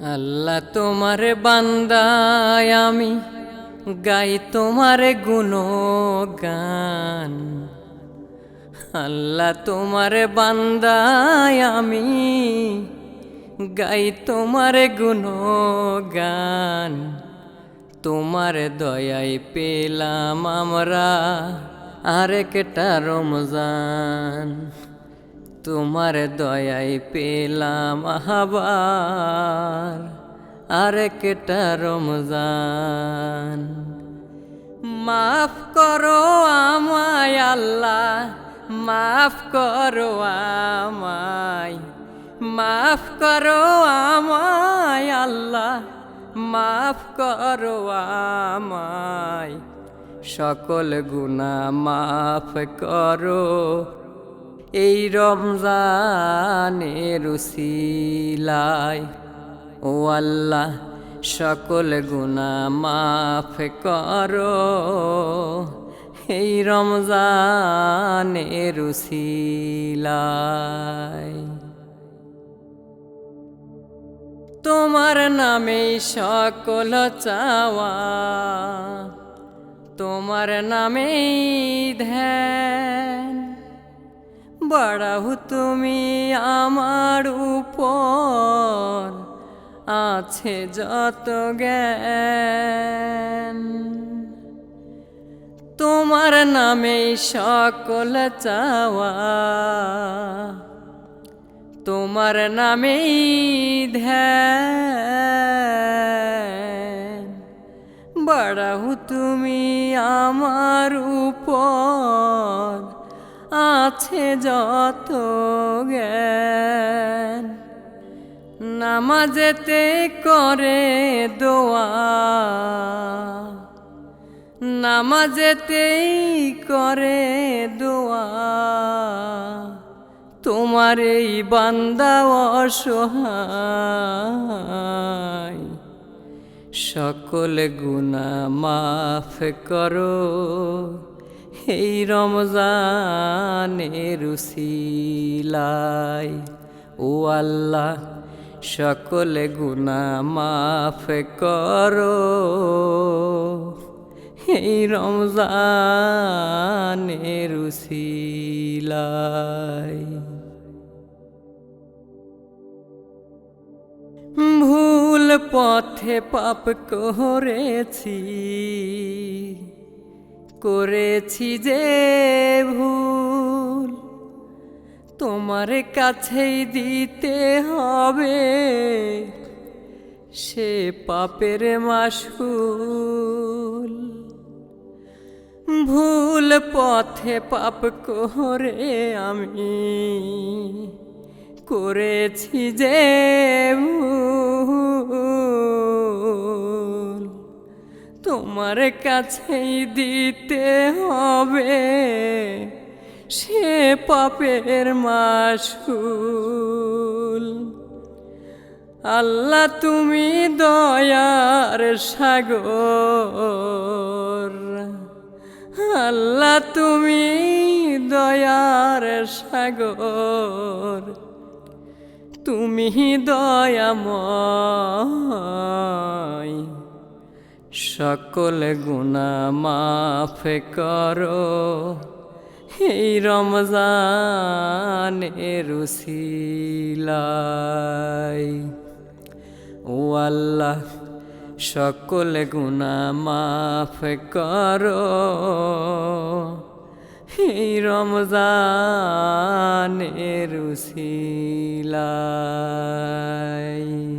আল্লাহ তোমার বান্দায় আমি, গাই তোমার গান আল্লাহ তোমার বান্দায় আমি, গাই তোমার গান তোমার দয়ায় পেলাম আমরা আরেকটা রমজান। তোমার দয়াই পেলাম আবার। আরেকটা রমজান। মাফ করো আমায় আল্লাহ, মাফ করো আমায়, মাফ করো আমায় আল্লাহ, মাফ করো আমায়। সকল গুণা মাফ করো। এই রমজানের উসিলায়, ও আল্লাহ, সকল গুণা মাফ করো। এই রমজানের উসিলায়। তোমার নামেই সকল চাওয়া, তোমার নামেই ধ্যান বাড়াও তুমি আমার উপর, আছে যত জ্ঞান। তোমার নামেই সকল চাওয়া, তোমার নামেই ধ্যান। বাড়াও তুমি আমার উপর আছে যত জ্ঞান। নামাজেতে করে দোয়া। নামাজেতেই করে দোয়া। তোমার এই বান্দা অসহায়। সকল গুণা মাফ করো। এই রমজানের উসিলায়। ও আল্লাহ, সকল গুণা মাফ করো। এই রমজানের উসিলায়। ভুল পথে পাপ করেছি। করেছি যে ভুল, তোমার কাছেই দিতে হবে। সে পাপের মাসুল, ভুল পথে পাপ করে আমি করেছি যে ভুল। তোমার কাছেই দিতে হবে। সে পাপের মাসুল। আল্লাহ, তুমি দয়ার সাগর। আল্লাহ, তুমি দয়ার সাগর। তুমি দয়াময়। সকল গুণা মাফ করো। এই রমজানের উসিলায়। ও আল্লাহ, সকল গুণা মাফ করো। এই রমজানের উসিলায়।